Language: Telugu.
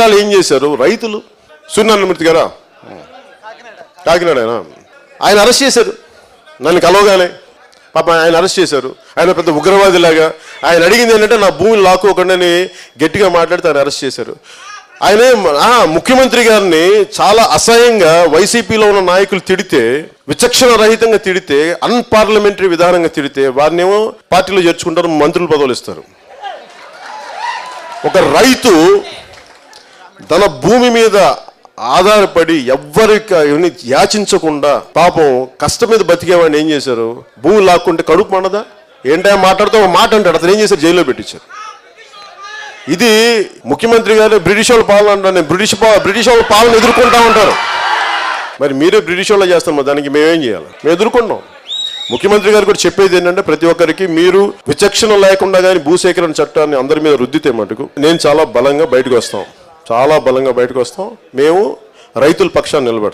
వాళ్ళు ఏం చేశారు? రైతులు? సూర్యనారాయణమూర్తి గారా? కాకినాడ ఆయన అరెస్ట్ చేశారు. నన్ను కలవగానే. పాప ఆయన అరెస్ట్ చేశారు. ఆయన పెద్ద ఉగ్రవాదిలాగా. ఆయన అడిగింది ఏంటంటే నా భూమిని లాక్కోకుండా గట్టిగా మాట్లాడితే ఆయన అరెస్ట్ చేశారు. ఆయనే ముఖ్యమంత్రి గారిని చాలా అసహ్యంగా వైసీపీలో ఉన్న నాయకులు తిడితే విచక్షణ రహితంగా తిడితే అన్పార్లమెంటరీ విధానంగా తిడితే వారినేమో పార్టీలో చేర్చుకుంటారు మంత్రులు పదవులు ఇస్తారు. ఒక రైతు తన భూమి మీద ఆధారపడి ఎవ్వరికి యాచించకుండా పాపం కష్టం మీద బతికేవాడిని ఏం చేశారు? భూమి లాక్కుంటే కడుపు మండదా? ఏంటో మాట్లాడితే ఒక మాట అంటాడు. అతను ఏం చేశారు జైల్లో పెట్టించారు ఇది ముఖ్యమంత్రి గారు బ్రిటిష్ వాళ్ళ పాలన బ్రిటిష్ బ్రిటిష్ వాళ్ళ పాలన ఎదుర్కొంటా ఉంటారు. మరి మీరే బ్రిటిష్ వాళ్ళు చేస్తాం దానికి మేమేం చేయాలి? మేము ఎదుర్కొంటాం ముఖ్యమంత్రి గారు కూడా చెప్పేది ఏంటంటే ప్రతి ఒక్కరికి మీరు విచక్షణ లేకుండా కానీ భూసేకరణ చట్టాన్ని అందరి మీద రుద్దితే మటుకు నేను చాలా బలంగా బయటకు వస్తాం. చాలా బలంగా బయటకు వస్తాం. మేము రైతుల పక్షాన్ని నిలబెడతాం.